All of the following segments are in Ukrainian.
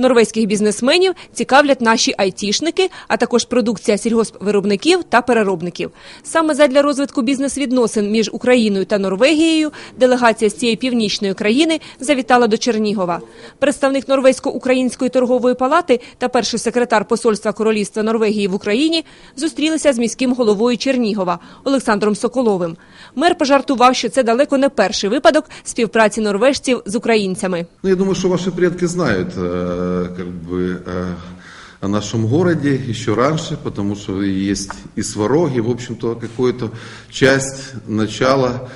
Норвезьких бізнесменів цікавлять наші айтішники, а також продукція сільгоспвиробників та переробників. Саме задля розвитку бізнес-відносин між Україною та Норвегією делегація з цієї північної країни завітала до Чернігова. Представник Норвезько-української торгової палати та перший секретар посольства Королівства Норвегії в Україні зустрілися з міським головою Чернігова Олександром Соколовим. Мер пожартував, що це далеко не перший випадок співпраці норвежців з українцями. Ну, я думаю, что ваши предки знают э, как бы, э, о нашем городе еще раньше, потому что есть и свороги, в общем-то, какую-то часть начала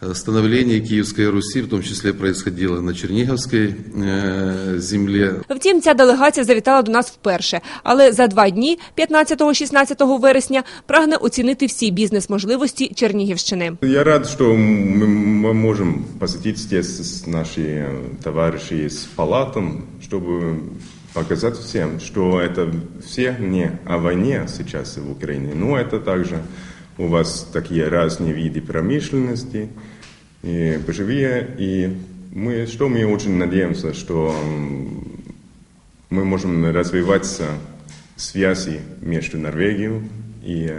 э, становления Киевской Руси, в том числе происходило на Черниговской э, земле. Втім, ця делегація завітала до нас вперше, але за два дні, 15-16 вересня, прагне оцінити всі бізнес-можливості Чернігівщини. Я рад, что мы мы можем посетить здесь с- наши э, товарищи из палатом, чтобы показать всем, что это все не о войне сейчас в Украине, но это также у вас такие разные виды промышленности, и живые, и мы, что мы очень надеемся, что мы можем развиваться связи между Норвегией и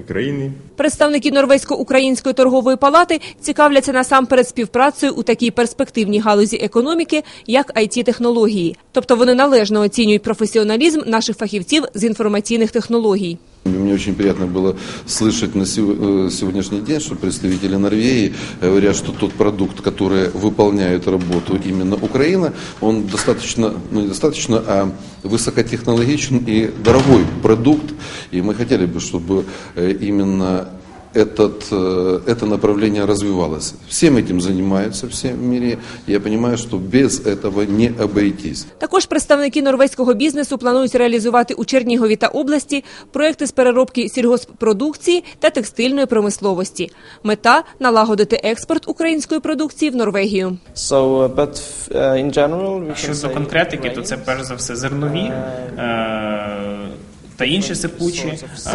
України. Представники Норвезько-української торгової палати цікавляться насамперед співпрацею у такій перспективній галузі економіки, як it технології Тобто вони належно оцінюють професіоналізм наших фахівців з інформаційних технологій. Мне очень приятно было слышать на сего- э, сегодняшний день, что представители Норвегии говорят, что тот продукт, который выполняет работу именно Украина, он достаточно, ну не достаточно, а высокотехнологичен и дорогой продукт. И мы хотели бы, чтобы э, именно этот, э, это направление развивалось. Всем этим занимаются все в мире. Я понимаю, что без этого не обойтись. Також представники норвезького бізнесу планують реалізувати у Чернігові та області проекти з переробки сільгосппродукції та текстильної промисловості. Мета налагодити експорт української продукції в Норвегію. So, uh, but uh, in general, we can Щодо say конкретики, то це перш за все зернові е, та інші сипучі, е,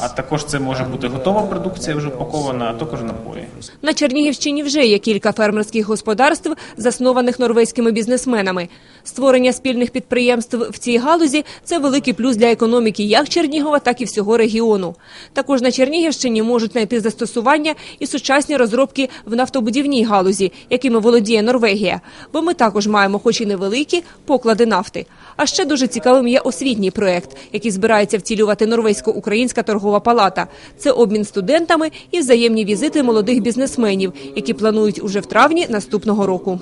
а також це може бути готова продукція, вже упакована, а також напої. На Чернігівщині вже є кілька фермерських господарств, заснованих норвезькими бізнесменами. Створення спільних підприємств в цій галузі це великий плюс для економіки як Чернігова, так і всього регіону. Також на Чернігівщині можуть знайти застосування і сучасні розробки в нафтобудівній галузі, якими володіє Норвегія. Бо ми також маємо, хоч і невеликі, поклади нафти. А ще дуже цікавим є освітній проект, який збирається втілювати норвезько-українська торгова палата. Це обмін студентами і взаємні візити молодих бізнесменів, які планують уже в травні наступного року.